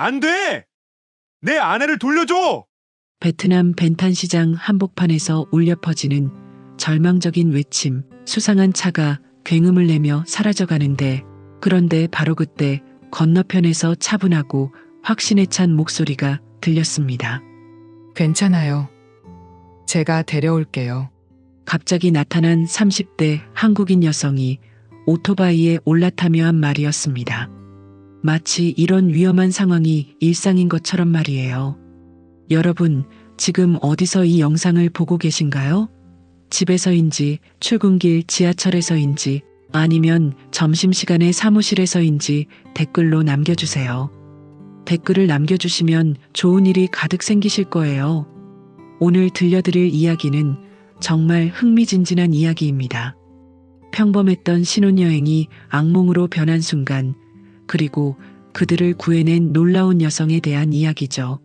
안 돼! 내 아내를 돌려줘! 베트남 벤탄 시장 한복판에서 울려 퍼지는 절망적인 외침, 수상한 차가 굉음을 내며 사라져가는데 그런데 바로 그때 건너편에서 차분하고 확신에 찬 목소리가 들렸습니다. 괜찮아요. 제가 데려올게요. 갑자기 나타난 30대 한국인 여성이 오토바이에 올라타며 한 말이었습니다. 마치 이런 위험한 상황이 일상인 것처럼 말이에요. 여러분, 지금 어디서 이 영상을 보고 계신가요? 집에서인지, 출근길 지하철에서인지, 아니면 점심시간에 사무실에서인지 댓글로 남겨주세요. 댓글을 남겨주시면 좋은 일이 가득 생기실 거예요. 오늘 들려드릴 이야기는 정말 흥미진진한 이야기입니다. 평범했던 신혼여행이 악몽으로 변한 순간, 그리고 그들을 구해낸 놀라운 여성에 대한 이야기죠.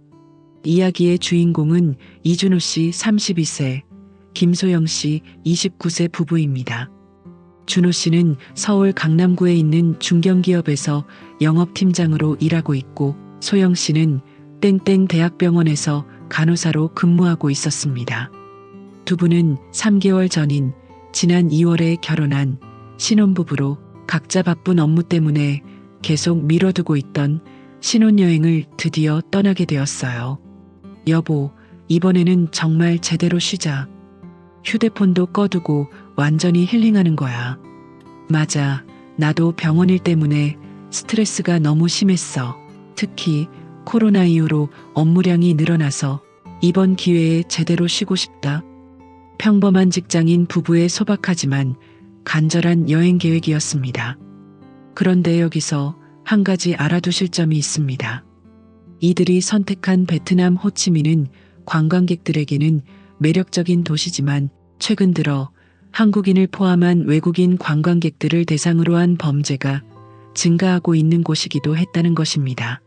이야기의 주인공은 이준호 씨 32세, 김소영 씨 29세 부부입니다. 준호 씨는 서울 강남구에 있는 중견기업에서 영업팀장으로 일하고 있고, 소영 씨는 땡땡 대학병원에서 간호사로 근무하고 있었습니다. 두 분은 3개월 전인 지난 2월에 결혼한 신혼부부로 각자 바쁜 업무 때문에 계속 미뤄두고 있던 신혼여행을 드디어 떠나게 되었어요. 여보, 이번에는 정말 제대로 쉬자. 휴대폰도 꺼두고 완전히 힐링하는 거야. 맞아. 나도 병원 일 때문에 스트레스가 너무 심했어. 특히 코로나 이후로 업무량이 늘어나서 이번 기회에 제대로 쉬고 싶다. 평범한 직장인 부부의 소박하지만 간절한 여행 계획이었습니다. 그런데 여기서 한 가지 알아두실 점이 있습니다. 이들이 선택한 베트남 호치민은 관광객들에게는 매력적인 도시지만 최근 들어 한국인을 포함한 외국인 관광객들을 대상으로 한 범죄가 증가하고 있는 곳이기도 했다는 것입니다.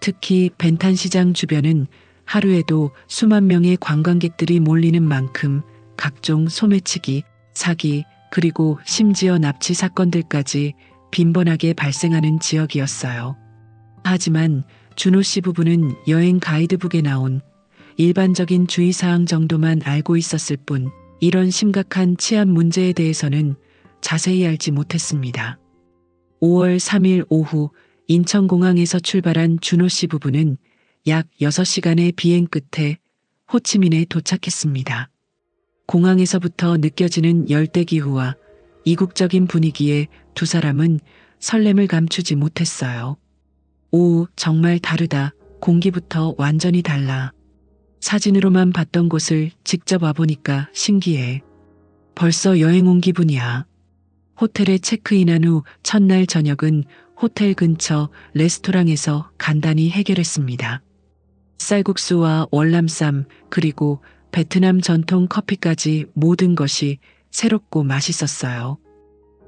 특히 벤탄 시장 주변은 하루에도 수만 명의 관광객들이 몰리는 만큼 각종 소매치기, 사기, 그리고 심지어 납치 사건들까지 빈번하게 발생하는 지역이었어요. 하지만 준호 씨 부부는 여행 가이드북에 나온 일반적인 주의사항 정도만 알고 있었을 뿐 이런 심각한 치안 문제에 대해서는 자세히 알지 못했습니다. 5월 3일 오후 인천공항에서 출발한 준호 씨 부부는 약 6시간의 비행 끝에 호치민에 도착했습니다. 공항에서부터 느껴지는 열대 기후와 이국적인 분위기에 두 사람은 설렘을 감추지 못했어요. 오, 정말 다르다. 공기부터 완전히 달라. 사진으로만 봤던 곳을 직접 와보니까 신기해. 벌써 여행 온 기분이야. 호텔에 체크인한 후 첫날 저녁은 호텔 근처 레스토랑에서 간단히 해결했습니다. 쌀국수와 월남쌈 그리고 베트남 전통 커피까지 모든 것이 새롭고 맛있었어요.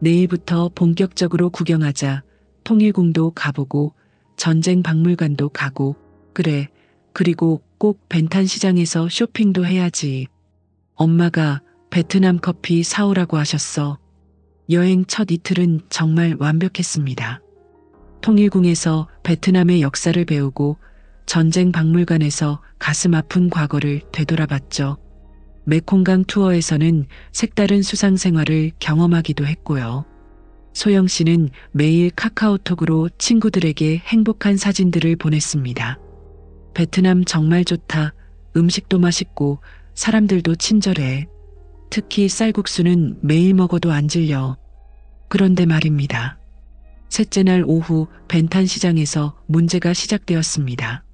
내일부터 본격적으로 구경하자 통일궁도 가보고 전쟁 박물관도 가고 그래 그리고 꼭 벤탄 시장에서 쇼핑도 해야지. 엄마가 베트남 커피 사오라고 하셨어. 여행 첫 이틀은 정말 완벽했습니다. 통일궁에서 베트남의 역사를 배우고 전쟁 박물관에서 가슴 아픈 과거를 되돌아봤죠. 메콩강 투어에서는 색다른 수상 생활을 경험하기도 했고요. 소영 씨는 매일 카카오톡으로 친구들에게 행복한 사진들을 보냈습니다. 베트남 정말 좋다. 음식도 맛있고 사람들도 친절해. 특히 쌀국수는 매일 먹어도 안 질려. 그런데 말입니다. 셋째 날 오후 벤탄 시장에서 문제가 시작되었습니다.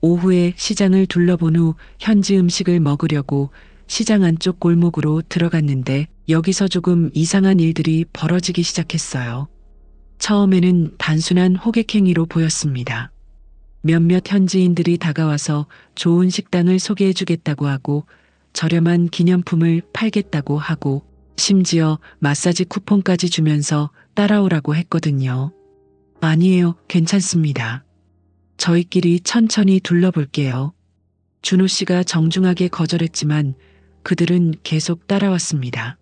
오후에 시장을 둘러본 후 현지 음식을 먹으려고 시장 안쪽 골목으로 들어갔는데 여기서 조금 이상한 일들이 벌어지기 시작했어요. 처음에는 단순한 호객행위로 보였습니다. 몇몇 현지인들이 다가와서 좋은 식당을 소개해 주겠다고 하고 저렴한 기념품을 팔겠다고 하고 심지어 마사지 쿠폰까지 주면서 따라오라고 했거든요. 아니에요. 괜찮습니다. 저희끼리 천천히 둘러볼게요. 준호 씨가 정중하게 거절했지만 그들은 계속 따라왔습니다.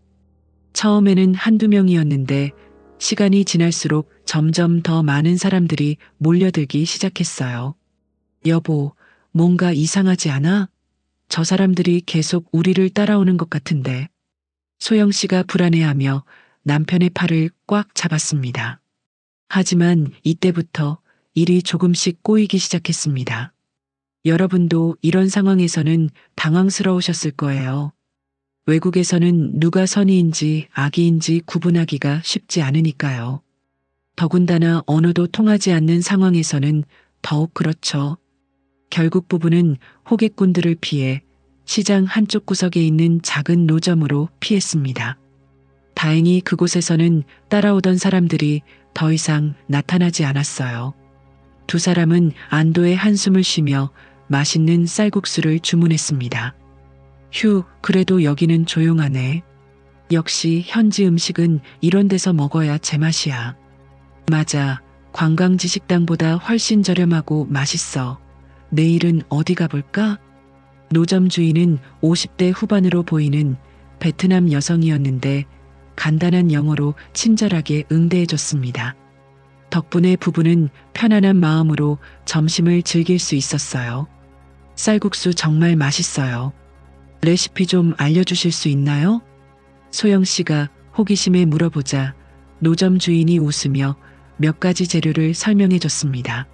처음에는 한두 명이었는데 시간이 지날수록 점점 더 많은 사람들이 몰려들기 시작했어요. 여보, 뭔가 이상하지 않아? 저 사람들이 계속 우리를 따라오는 것 같은데. 소영 씨가 불안해하며 남편의 팔을 꽉 잡았습니다. 하지만 이때부터 일이 조금씩 꼬이기 시작했습니다. 여러분도 이런 상황에서는 당황스러우셨을 거예요. 외국에서는 누가 선의인지 악의인지 구분하기가 쉽지 않으니까요. 더군다나 언어도 통하지 않는 상황에서는 더욱 그렇죠. 결국 부부는 호객꾼들을 피해 시장 한쪽 구석에 있는 작은 노점으로 피했습니다. 다행히 그곳에서는 따라오던 사람들이 더 이상 나타나지 않았어요. 두 사람은 안도의 한숨을 쉬며 맛있는 쌀국수를 주문했습니다. 휴, 그래도 여기는 조용하네. 역시 현지 음식은 이런 데서 먹어야 제맛이야. 맞아. 관광지 식당보다 훨씬 저렴하고 맛있어. 내일은 어디 가볼까? 노점 주인은 50대 후반으로 보이는 베트남 여성이었는데 간단한 영어로 친절하게 응대해줬습니다. 덕분에 부부는 편안한 마음으로 점심을 즐길 수 있었어요. 쌀국수 정말 맛있어요. 레시피 좀 알려주실 수 있나요? 소영 씨가 호기심에 물어보자 노점 주인이 웃으며 몇 가지 재료를 설명해 줬습니다.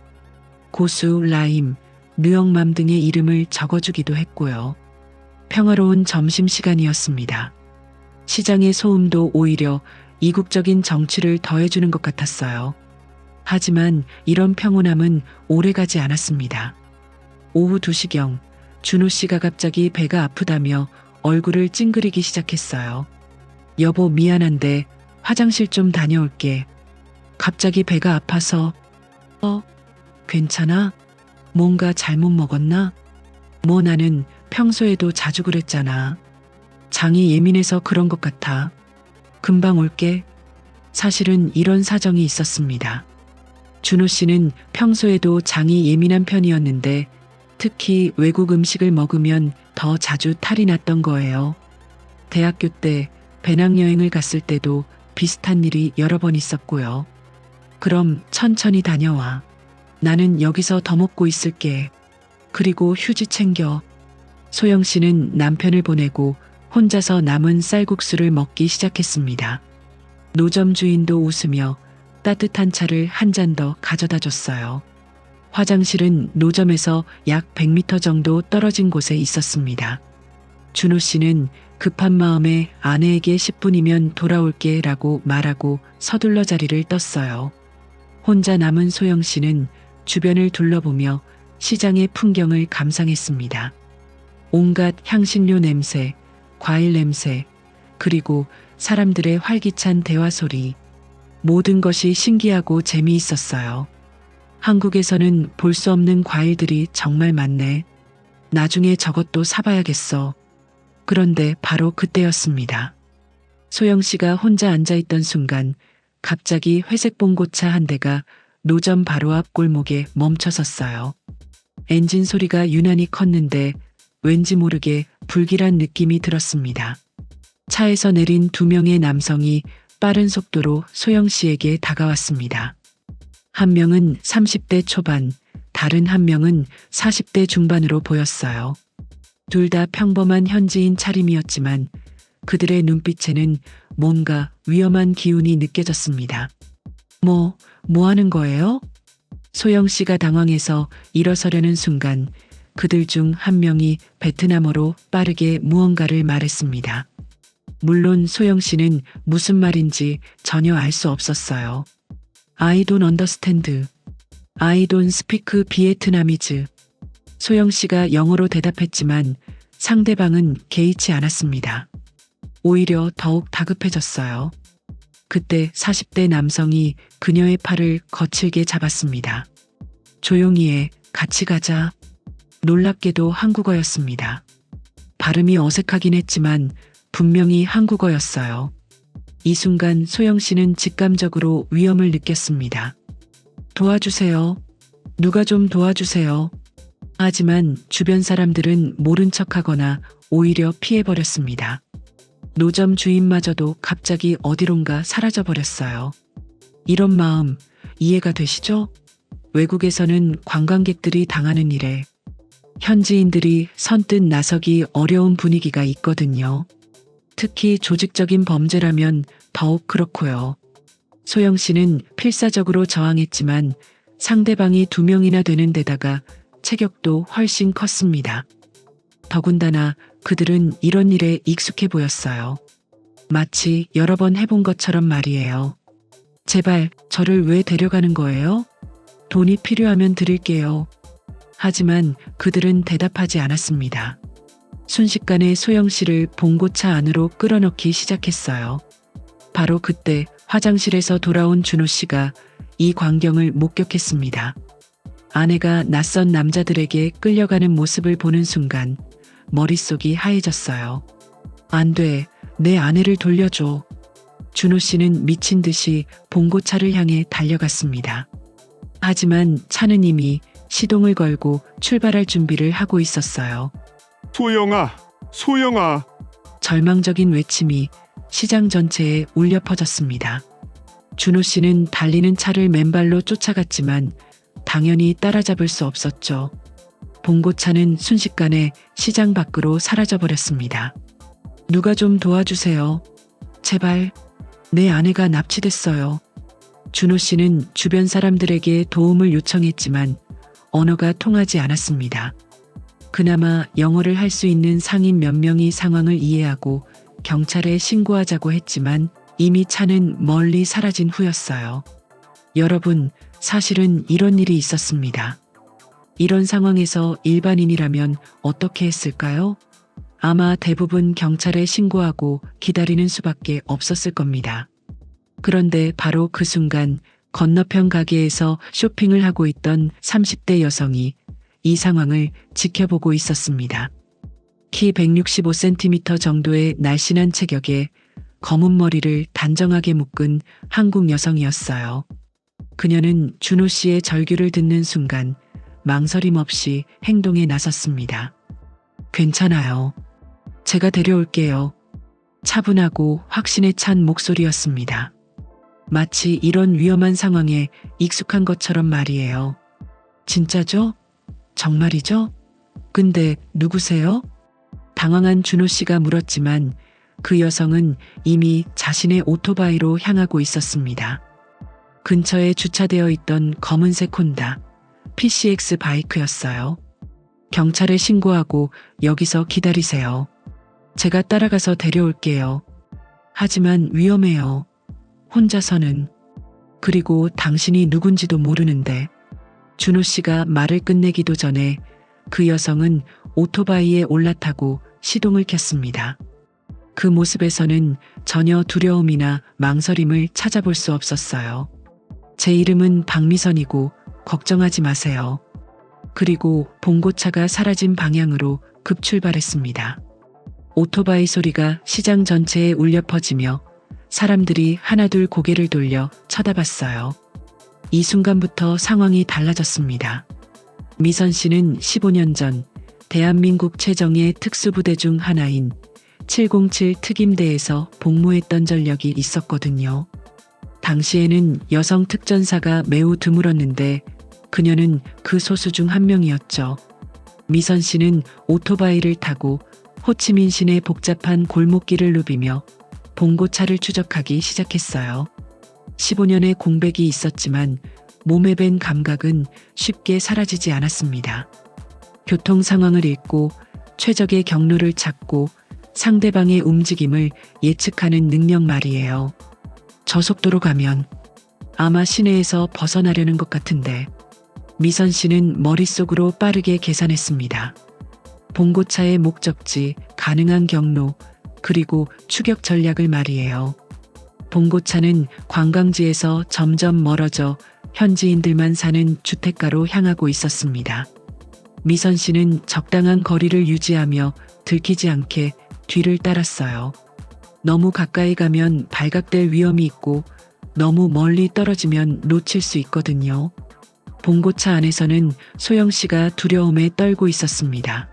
고수, 라임, 누역맘 등의 이름을 적어주기도 했고요. 평화로운 점심시간이었습니다. 시장의 소음도 오히려 이국적인 정취를 더해주는 것 같았어요. 하지만 이런 평온함은 오래가지 않았습니다. 오후 2시경 준호 씨가 갑자기 배가 아프다며 얼굴을 찡그리기 시작했어요. 여보 미안한데 화장실 좀 다녀올게. 갑자기 배가 아파서 어? 괜찮아? 뭔가 잘못 먹었나? 뭐 나는 평소에도 자주 그랬잖아. 장이 예민해서 그런 것 같아. 금방 올게. 사실은 이런 사정이 있었습니다. 준호 씨는 평소에도 장이 예민한 편이었는데 특히 외국 음식을 먹으면 더 자주 탈이 났던 거예요. 대학교 때 배낭여행을 갔을 때도 비슷한 일이 여러 번 있었고요. 그럼 천천히 다녀와. 나는 여기서 더 먹고 있을게. 그리고 휴지 챙겨. 소영 씨는 남편을 보내고 혼자서 남은 쌀국수를 먹기 시작했습니다. 노점 주인도 웃으며 따뜻한 차를 한 잔 더 가져다 줬어요. 화장실은 노점에서 약 100m 정도 떨어진 곳에 있었습니다. 준호 씨는 급한 마음에 아내에게 10분이면 돌아올게 라고 말하고 서둘러 자리를 떴어요. 혼자 남은 소영 씨는 주변을 둘러보며 시장의 풍경을 감상했습니다. 온갖 향신료 냄새, 과일 냄새, 그리고 사람들의 활기찬 대화 소리, 모든 것이 신기하고 재미있었어요. 한국에서는 볼 수 없는 과일들이 정말 많네. 나중에 저것도 사봐야겠어. 그런데 바로 그때였습니다. 소영 씨가 혼자 앉아있던 순간 갑자기 회색 봉고차 한 대가 노점 바로 앞 골목에 멈춰섰어요. 엔진 소리가 유난히 컸는데 왠지 모르게 불길한 느낌이 들었습니다. 차에서 내린 두 명의 남성이 빠른 속도로 소영 씨에게 다가왔습니다. 한 명은 30대 초반, 다른 한 명은 40대 중반으로 보였어요. 둘 다 평범한 현지인 차림이었지만 그들의 눈빛에는 뭔가 위험한 기운이 느껴졌습니다. 뭐, 뭐 하는 거예요? 소영 씨가 당황해서 일어서려는 순간 그들 중 한 명이 베트남어로 빠르게 무언가를 말했습니다. 물론 소영 씨는 무슨 말인지 전혀 알 수 없었어요. I don't understand. I don't speak Vietnamese. 소영 씨가 영어로 대답했지만 상대방은 개의치 않았습니다. 오히려 더욱 다급해졌어요. 그때 40대 남성이 그녀의 팔을 거칠게 잡았습니다. 조용히 해, 같이 가자. 놀랍게도 한국어였습니다. 발음이 어색하긴 했지만 분명히 한국어였어요. 이 순간 소영 씨는 직감적으로 위험을 느꼈습니다. 도와주세요. 누가 좀 도와주세요. 하지만 주변 사람들은 모른 척하거나 오히려 피해버렸습니다. 노점 주인마저도 갑자기 어디론가 사라져버렸어요. 이런 마음 이해가 되시죠? 외국에서는 관광객들이 당하는 일에 현지인들이 선뜻 나서기 어려운 분위기가 있거든요. 특히 조직적인 범죄라면 더욱 그렇고요. 소영 씨는 필사적으로 저항했지만 상대방이 두 명이나 되는 데다가 체격도 훨씬 컸습니다. 더군다나 그들은 이런 일에 익숙해 보였어요. 마치 여러 번 해본 것처럼 말이에요. 제발 저를 왜 데려가는 거예요? 돈이 필요하면 드릴게요. 하지만 그들은 대답하지 않았습니다. 순식간에 소영 씨를 봉고차 안으로 끌어넣기 시작했어요. 바로 그때 화장실에서 돌아온 준호 씨가 이 광경을 목격했습니다. 아내가 낯선 남자들에게 끌려가는 모습을 보는 순간 머릿속이 하얘졌어요. 안 돼. 내 아내를 돌려줘. 준호 씨는 미친 듯이 봉고차를 향해 달려갔습니다. 하지만 차는 이미 시동을 걸고 출발할 준비를 하고 있었어요. 소영아, 소영아. 절망적인 외침이 시장 전체에 울려 퍼졌습니다. 준호 씨는 달리는 차를 맨발로 쫓아갔지만 당연히 따라잡을 수 없었죠. 봉고차는 순식간에 시장 밖으로 사라져 버렸습니다. 누가 좀 도와주세요. 제발. 내 아내가 납치됐어요. 준호 씨는 주변 사람들에게 도움을 요청했지만 언어가 통하지 않았습니다. 그나마 영어를 할 수 있는 상인 몇 명이 상황을 이해하고 경찰에 신고하자고 했지만 이미 차는 멀리 사라진 후였어요. 여러분, 사실은 이런 일이 있었습니다. 이런 상황에서 일반인이라면 어떻게 했을까요? 아마 대부분 경찰에 신고하고 기다리는 수밖에 없었을 겁니다. 그런데 바로 그 순간 건너편 가게에서 쇼핑을 하고 있던 30대 여성이 이 상황을 지켜보고 있었습니다. 키 165cm 정도의 날씬한 체격에 검은 머리를 단정하게 묶은 한국 여성이었어요. 그녀는 준호 씨의 절규를 듣는 순간 망설임 없이 행동에 나섰습니다. 괜찮아요. 제가 데려올게요. 차분하고 확신에 찬 목소리였습니다. 마치 이런 위험한 상황에 익숙한 것처럼 말이에요. 진짜죠? 정말이죠? 근데 누구세요? 당황한 준호 씨가 물었지만 그 여성은 이미 자신의 오토바이로 향하고 있었습니다. 근처에 주차되어 있던 검은색 혼다 PCX 바이크였어요. 경찰에 신고하고 여기서 기다리세요. 제가 따라가서 데려올게요. 하지만 위험해요. 혼자서는. 그리고 당신이 누군지도 모르는데. 준호 씨가 말을 끝내기도 전에 그 여성은 오토바이에 올라타고 시동을 켰습니다. 그 모습에서는 전혀 두려움이나 망설임을 찾아볼 수 없었어요. 제 이름은 박미선이고 걱정하지 마세요. 그리고 봉고차가 사라진 방향으로 급출발했습니다. 오토바이 소리가 시장 전체에 울려 퍼지며 사람들이 하나둘 고개를 돌려 쳐다봤어요. 이 순간부터 상황이 달라졌습니다. 미선 씨는 15년 전 대한민국 최정예 특수부대 중 하나인 707 특임대에서 복무했던 전력이 있었거든요. 당시에는 여성 특전사가 매우 드물었는데 그녀는 그 소수 중 한 명이었죠. 미선 씨는 오토바이를 타고 호치민 시내 복잡한 골목길을 누비며 봉고차를 추적하기 시작했어요. 15년의 공백이 있었지만 몸에 밴 감각은 쉽게 사라지지 않았습니다. 교통 상황을 읽고 최적의 경로를 찾고 상대방의 움직임을 예측하는 능력 말이에요. 저속도로 가면 아마 시내에서 벗어나려는 것 같은데 미선 씨는 머릿속으로 빠르게 계산했습니다. 봉고차의 목적지, 가능한 경로, 그리고 추격 전략을 말이에요. 봉고차는 관광지에서 점점 멀어져 현지인들만 사는 주택가로 향하고 있었습니다. 미선 씨는 적당한 거리를 유지하며 들키지 않게 뒤를 따랐어요. 너무 가까이 가면 발각될 위험이 있고 너무 멀리 떨어지면 놓칠 수 있거든요. 봉고차 안에서는 소영 씨가 두려움에 떨고 있었습니다.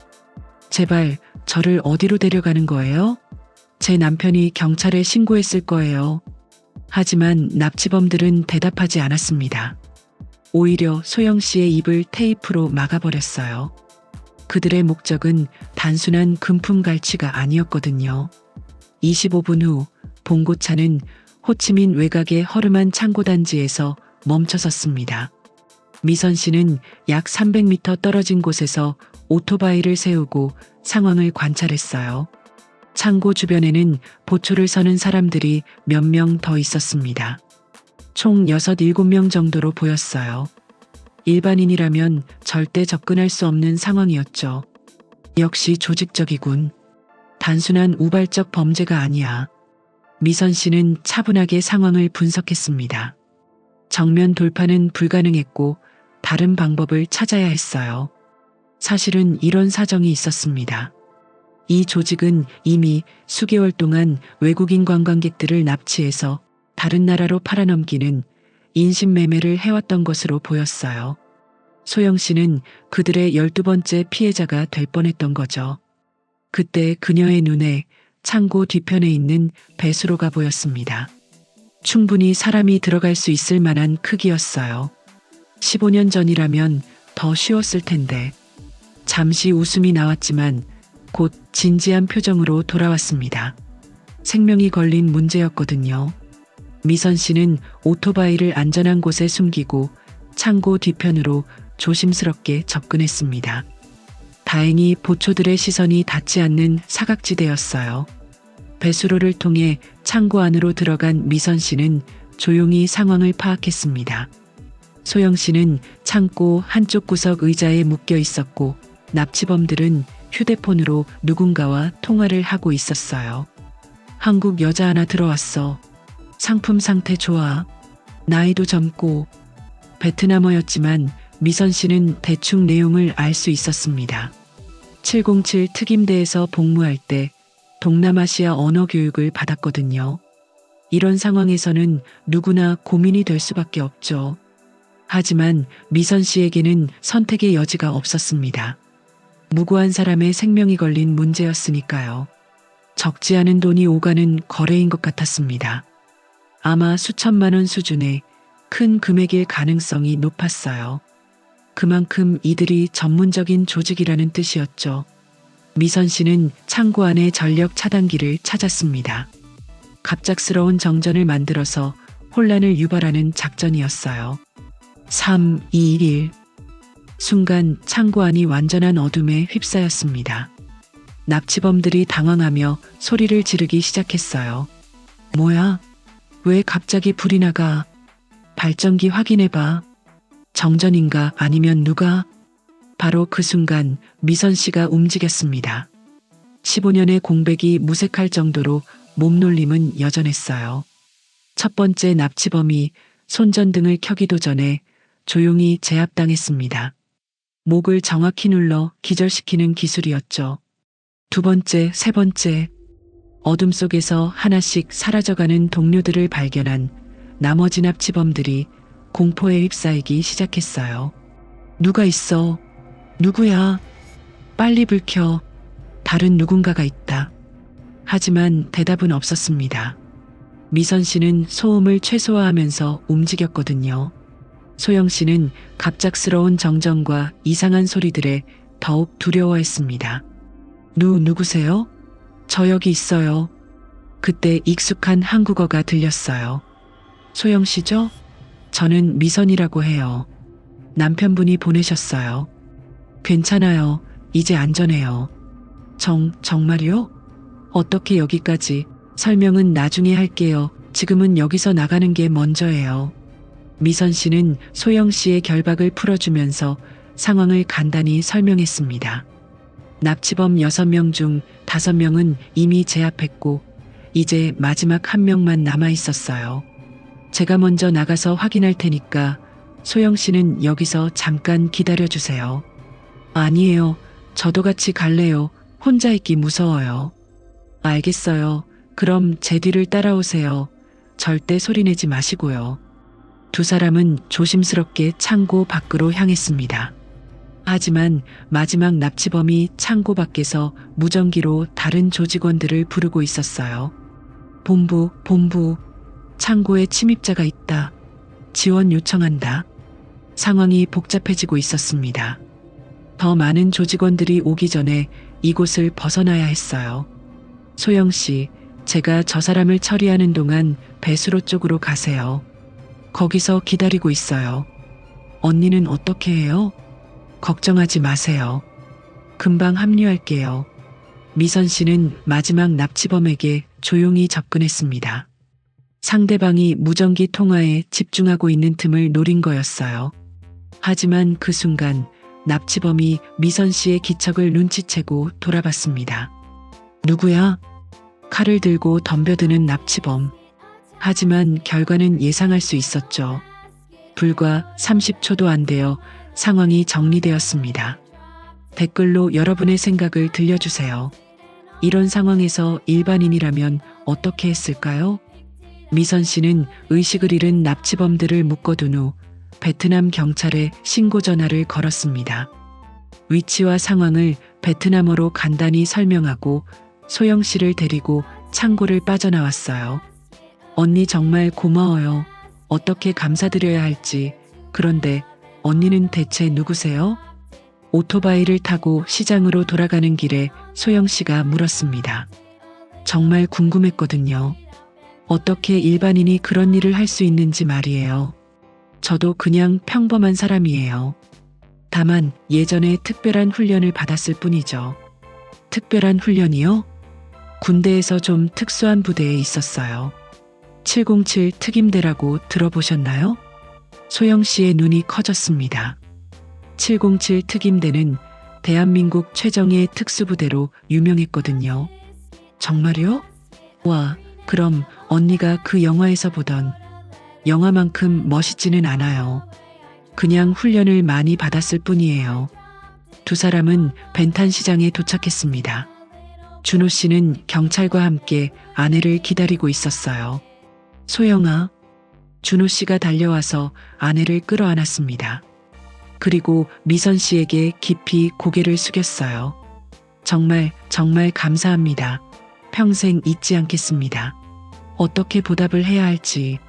제발 저를 어디로 데려가는 거예요? 제 남편이 경찰에 신고했을 거예요. 하지만 납치범들은 대답하지 않았습니다. 오히려 소영 씨의 입을 테이프로 막아버렸어요. 그들의 목적은 단순한 금품 갈취가 아니었거든요. 25분 후 봉고차는 호치민 외곽의 허름한 창고 단지에서 멈춰섰습니다. 미선 씨는 약 300m 떨어진 곳에서 오토바이를 세우고 상황을 관찰했어요. 창고 주변에는 보초를 서는 사람들이 몇 명 더 있었습니다. 총 6, 7명 정도로 보였어요. 일반인이라면 절대 접근할 수 없는 상황이었죠. 역시 조직적이군. 단순한 우발적 범죄가 아니야. 미선 씨는 차분하게 상황을 분석했습니다. 정면 돌파는 불가능했고 다른 방법을 찾아야 했어요. 사실은 이런 사정이 있었습니다. 이 조직은 이미 수개월 동안 외국인 관광객들을 납치해서 다른 나라로 팔아넘기는 인신매매를 해왔던 것으로 보였어요. 소영 씨는 그들의 열두 번째 피해자가 될 뻔했던 거죠. 그때 그녀의 눈에 창고 뒤편에 있는 배수로가 보였습니다. 충분히 사람이 들어갈 수 있을 만한 크기였어요. 15년 전이라면 더 쉬웠을 텐데. 잠시 웃음이 나왔지만 곧 진지한 표정으로 돌아왔습니다. 생명이 걸린 문제였거든요. 미선 씨는 오토바이를 안전한 곳에 숨기고 창고 뒤편으로 조심스럽게 접근했습니다. 다행히 보초들의 시선이 닿지 않는 사각지대였어요. 배수로를 통해 창고 안으로 들어간 미선 씨는 조용히 상황을 파악했습니다. 소영 씨는 창고 한쪽 구석 의자에 묶여 있었고 납치범들은 휴대폰으로 누군가와 통화를 하고 있었어요. 한국 여자 하나 들어왔어. 상품 상태 좋아. 나이도 젊고 베트남어였지만 미선 씨는 대충 내용을 알 수 있었습니다. 707 특임대에서 복무할 때 동남아시아 언어 교육을 받았거든요. 이런 상황에서는 누구나 고민이 될 수밖에 없죠. 하지만 미선 씨에게는 선택의 여지가 없었습니다. 무고한 사람의 생명이 걸린 문제였으니까요. 적지 않은 돈이 오가는 거래인 것 같았습니다. 아마 수천만 원 수준의 큰 금액일 가능성이 높았어요. 그만큼 이들이 전문적인 조직이라는 뜻이었죠. 미선 씨는 창고 안에 전력 차단기를 찾았습니다. 갑작스러운 정전을 만들어서 혼란을 유발하는 작전이었어요. 3, 2, 1. 순간 창고 안이 완전한 어둠에 휩싸였습니다. 납치범들이 당황하며 소리를 지르기 시작했어요. 뭐야? 왜 갑자기 불이 나가? 발전기 확인해봐. 정전인가 아니면 누가? 바로 그 순간 미선 씨가 움직였습니다. 15년의 공백이 무색할 정도로 몸놀림은 여전했어요. 첫 번째 납치범이 손전등을 켜기도 전에 조용히 제압당했습니다. 목을 정확히 눌러 기절시키는 기술이었죠. 두 번째, 세 번째. 어둠 속에서 하나씩 사라져가는 동료들을 발견한 나머지 납치범들이 공포에 휩싸이기 시작했어요. 누가 있어? 누구야? 빨리 불 켜. 다른 누군가가 있다. 하지만 대답은 없었습니다. 미선 씨는 소음을 최소화하면서 움직였거든요. 소영 씨는 갑작스러운 정전과 이상한 소리들에 더욱 두려워했습니다. 누, 누구세요? 저 여기 있어요. 그때 익숙한 한국어가 들렸어요. 소영 씨죠? 저는 미선이라고 해요. 남편분이 보내셨어요. 괜찮아요. 이제 안전해요. 정, 정말요? 어떻게 여기까지? 설명은 나중에 할게요. 지금은 여기서 나가는 게 먼저예요. 미선 씨는 소영 씨의 결박을 풀어주면서 상황을 간단히 설명했습니다. 납치범 6명 중 5명은 이미 제압했고, 이제 마지막 한 명만 남아 있었어요. 제가 먼저 나가서 확인할 테니까 소영 씨는 여기서 잠깐 기다려 주세요. 아니에요. 저도 같이 갈래요. 혼자 있기 무서워요. 알겠어요. 그럼 제 뒤를 따라오세요. 절대 소리 내지 마시고요. 두 사람은 조심스럽게 창고 밖으로 향했습니다. 하지만 마지막 납치범이 창고 밖에서 무전기로 다른 조직원들을 부르고 있었어요. 본부, 본부, 창고에 침입자가 있다. 지원 요청한다. 상황이 복잡해지고 있었습니다. 더 많은 조직원들이 오기 전에 이곳을 벗어나야 했어요. 소영 씨, 제가 저 사람을 처리하는 동안 배수로 쪽으로 가세요. 거기서 기다리고 있어요. 언니는 어떻게 해요? 걱정하지 마세요. 금방 합류할게요. 미선 씨는 마지막 납치범에게 조용히 접근했습니다. 상대방이 무전기 통화에 집중하고 있는 틈을 노린 거였어요. 하지만 그 순간 납치범이 미선 씨의 기척을 눈치채고 돌아봤습니다. 누구야? 칼을 들고 덤벼드는 납치범. 하지만 결과는 예상할 수 있었죠. 불과 30초도 안 되어 상황이 정리되었습니다. 댓글로 여러분의 생각을 들려주세요. 이런 상황에서 일반인이라면 어떻게 했을까요? 미선 씨는 의식을 잃은 납치범들을 묶어둔 후 베트남 경찰에 신고 전화를 걸었습니다. 위치와 상황을 베트남어로 간단히 설명하고 소영 씨를 데리고 창고를 빠져나왔어요. 언니 정말 고마워요. 어떻게 감사드려야 할지. 그런데 언니는 대체 누구세요? 오토바이를 타고 시장으로 돌아가는 길에 소영 씨가 물었습니다. 정말 궁금했거든요. 어떻게 일반인이 그런 일을 할 수 있는지 말이에요. 저도 그냥 평범한 사람이에요. 다만 예전에 특별한 훈련을 받았을 뿐이죠. 특별한 훈련이요? 군대에서 좀 특수한 부대에 있었어요. 707 특임대라고 들어보셨나요? 소영 씨의 눈이 커졌습니다. 707 특임대는 대한민국 최정예 특수부대로 유명했거든요. 정말요? 와, 그럼 언니가 그 영화에서 보던 영화만큼 멋있지는 않아요. 그냥 훈련을 많이 받았을 뿐이에요. 두 사람은 벤탄 시장에 도착했습니다. 준호 씨는 경찰과 함께 아내를 기다리고 있었어요. 소영아, 준호 씨가 달려와서 아내를 끌어안았습니다. 그리고 미선 씨에게 깊이 고개를 숙였어요. 정말, 정말 감사합니다. 평생 잊지 않겠습니다. 어떻게 보답을 해야 할지.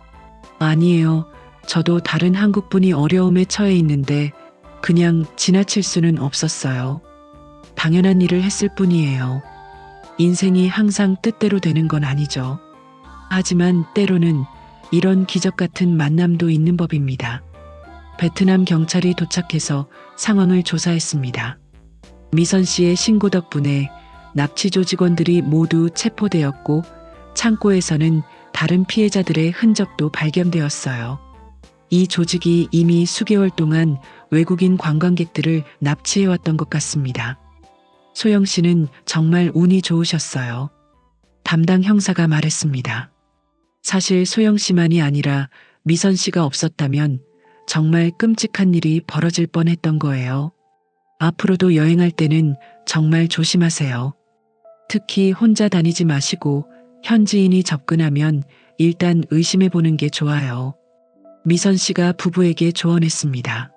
아니에요. 저도 다른 한국분이 어려움에 처해 있는데 그냥 지나칠 수는 없었어요. 당연한 일을 했을 뿐이에요. 인생이 항상 뜻대로 되는 건 아니죠. 하지만 때로는 이런 기적 같은 만남도 있는 법입니다. 베트남 경찰이 도착해서 상황을 조사했습니다. 미선 씨의 신고 덕분에 납치조 직원들이 모두 체포되었고 창고에서는 다른 피해자들의 흔적도 발견되었어요. 이 조직이 이미 수개월 동안 외국인 관광객들을 납치해왔던 것 같습니다. 소영 씨는 정말 운이 좋으셨어요. 담당 형사가 말했습니다. 사실 소영 씨만이 아니라 미선 씨가 없었다면 정말 끔찍한 일이 벌어질 뻔했던 거예요. 앞으로도 여행할 때는 정말 조심하세요. 특히 혼자 다니지 마시고 현지인이 접근하면 일단 의심해 보는 게 좋아요. 미선 씨가 부부에게 조언했습니다.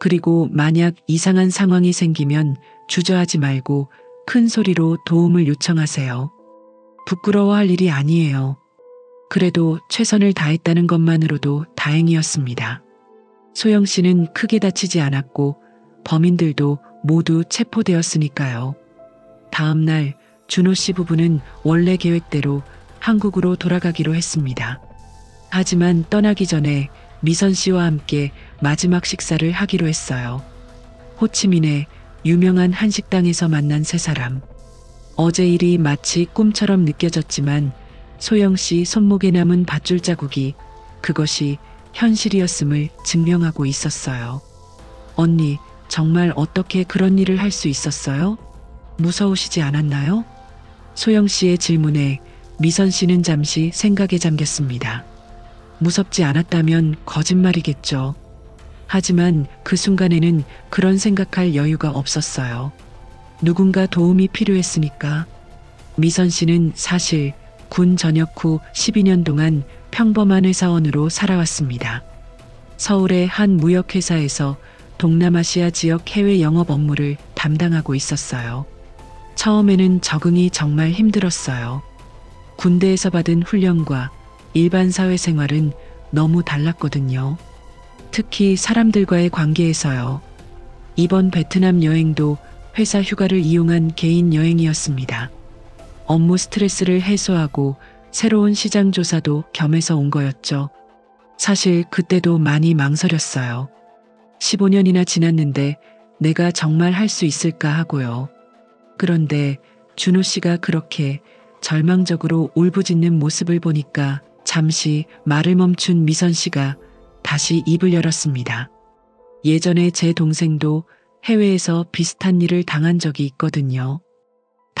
그리고 만약 이상한 상황이 생기면 주저하지 말고 큰 소리로 도움을 요청하세요. 부끄러워할 일이 아니에요. 그래도 최선을 다했다는 것만으로도 다행이었습니다. 소영 씨는 크게 다치지 않았고 범인들도 모두 체포되었으니까요. 다음 날 준호 씨 부부는 원래 계획대로 한국으로 돌아가기로 했습니다. 하지만 떠나기 전에 미선 씨와 함께 마지막 식사를 하기로 했어요. 호치민의 유명한 한식당에서 만난 세 사람. 어제 일이 마치 꿈처럼 느껴졌지만 소영 씨 손목에 남은 밧줄 자국이 그것이 현실이었음을 증명하고 있었어요. 언니, 정말 어떻게 그런 일을 할 수 있었어요? 무서우시지 않았나요? 소영 씨의 질문에 미선 씨는 잠시 생각에 잠겼습니다. 무섭지 않았다면 거짓말이겠죠. 하지만 그 순간에는 그런 생각할 여유가 없었어요. 누군가 도움이 필요했으니까. 미선 씨는 사실 군 전역 후 12년 동안 평범한 회사원으로 살아왔습니다. 서울의 한 무역회사에서 동남아시아 지역 해외 영업 업무를 담당하고 있었어요. 처음에는 적응이 정말 힘들었어요. 군대에서 받은 훈련과 일반 사회 생활은 너무 달랐거든요. 특히 사람들과의 관계에서요. 이번 베트남 여행도 회사 휴가를 이용한 개인 여행이었습니다. 업무 스트레스를 해소하고 새로운 시장 조사도 겸해서 온 거였죠. 사실 그때도 많이 망설였어요. 15년이나 지났는데 내가 정말 할 수 있을까 하고요. 그런데 준호 씨가 그렇게 절망적으로 울부짖는 모습을 보니까 잠시 말을 멈춘 미선 씨가 다시 입을 열었습니다. 예전에 제 동생도 해외에서 비슷한 일을 당한 적이 있거든요.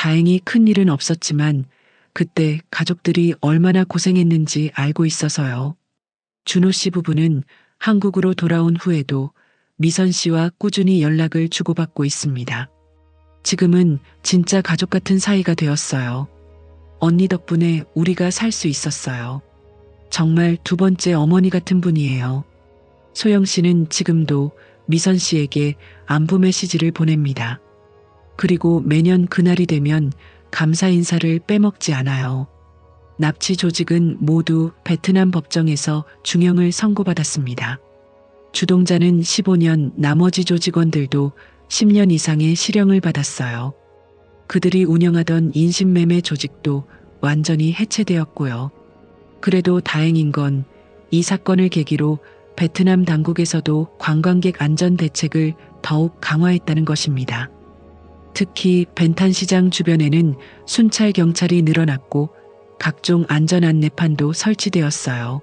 다행히 큰 일은 없었지만 그때 가족들이 얼마나 고생했는지 알고 있어서요. 준호 씨 부부는 한국으로 돌아온 후에도 미선 씨와 꾸준히 연락을 주고받고 있습니다. 지금은 진짜 가족 같은 사이가 되었어요. 언니 덕분에 우리가 살 수 있었어요. 정말 두 번째 어머니 같은 분이에요. 소영 씨는 지금도 미선 씨에게 안부 메시지를 보냅니다. 그리고 매년 그날이 되면 감사 인사를 빼먹지 않아요. 납치 조직은 모두 베트남 법정에서 중형을 선고받았습니다. 주동자는 15년, 나머지 조직원들도 10년 이상의 실형을 받았어요. 그들이 운영하던 인신매매 조직도 완전히 해체되었고요. 그래도 다행인 건 이 사건을 계기로 베트남 당국에서도 관광객 안전 대책을 더욱 강화했다는 것입니다. 특히 벤탄 시장 주변에는 순찰 경찰이 늘어났고 각종 안전 안내판도 설치되었어요.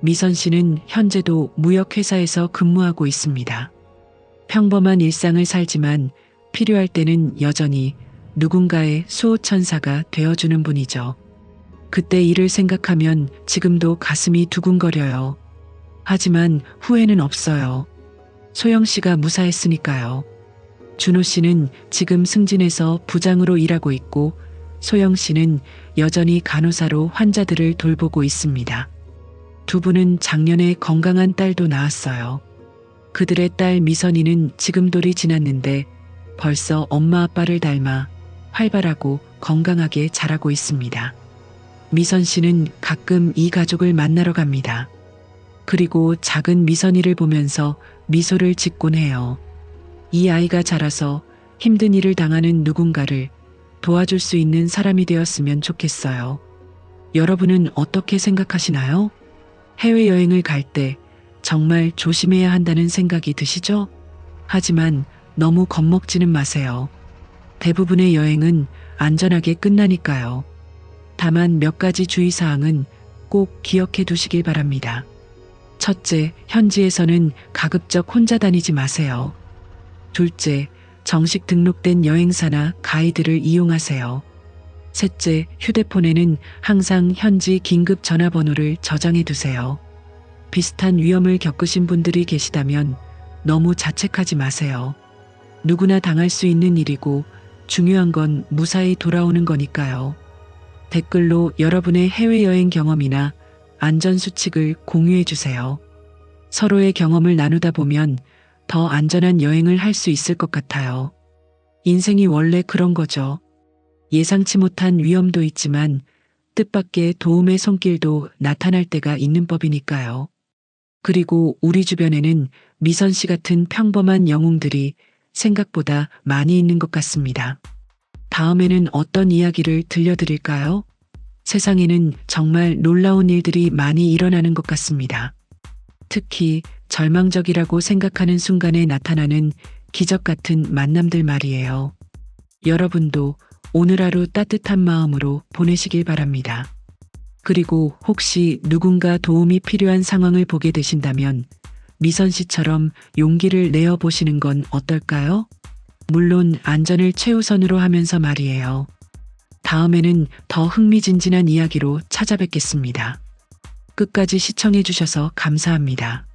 미선 씨는 현재도 무역회사에서 근무하고 있습니다. 평범한 일상을 살지만 필요할 때는 여전히 누군가의 수호천사가 되어주는 분이죠. 그때 일을 생각하면 지금도 가슴이 두근거려요. 하지만 후회는 없어요. 소영 씨가 무사했으니까요. 준호 씨는 지금 승진해서 부장으로 일하고 있고 소영 씨는 여전히 간호사로 환자들을 돌보고 있습니다. 두 분은 작년에 건강한 딸도 낳았어요. 그들의 딸 미선이는 지금 돌이 지났는데 벌써 엄마 아빠를 닮아 활발하고 건강하게 자라고 있습니다. 미선 씨는 가끔 이 가족을 만나러 갑니다. 그리고 작은 미선이를 보면서 미소를 짓곤 해요. 이 아이가 자라서 힘든 일을 당하는 누군가를 도와줄 수 있는 사람이 되었으면 좋겠어요. 여러분은 어떻게 생각하시나요? 해외여행을 갈 때 정말 조심해야 한다는 생각이 드시죠? 하지만 너무 겁먹지는 마세요. 대부분의 여행은 안전하게 끝나니까요. 다만 몇 가지 주의사항은 꼭 기억해 두시길 바랍니다. 첫째, 현지에서는 가급적 혼자 다니지 마세요. 둘째, 정식 등록된 여행사나 가이드를 이용하세요. 셋째, 휴대폰에는 항상 현지 긴급 전화번호를 저장해 두세요. 비슷한 위험을 겪으신 분들이 계시다면 너무 자책하지 마세요. 누구나 당할 수 있는 일이고 중요한 건 무사히 돌아오는 거니까요. 댓글로 여러분의 해외여행 경험이나 안전수칙을 공유해 주세요. 서로의 경험을 나누다 보면 더 안전한 여행을 할 수 있을 것 같아요. 인생이 원래 그런 거죠. 예상치 못한 위험도 있지만 뜻밖의 도움의 손길도 나타날 때가 있는 법이니까요. 그리고 우리 주변에는 미선 씨 같은 평범한 영웅들이 생각보다 많이 있는 것 같습니다. 다음에는 어떤 이야기를 들려드릴까요? 세상에는 정말 놀라운 일들이 많이 일어나는 것 같습니다. 특히 절망적이라고 생각하는 순간에 나타나는 기적 같은 만남들 말이에요. 여러분도 오늘 하루 따뜻한 마음으로 보내시길 바랍니다. 그리고 혹시 누군가 도움이 필요한 상황을 보게 되신다면 미선 씨처럼 용기를 내어 보시는 건 어떨까요? 물론 안전을 최우선으로 하면서 말이에요. 다음에는 더 흥미진진한 이야기로 찾아뵙겠습니다. 끝까지 시청해 주셔서 감사합니다.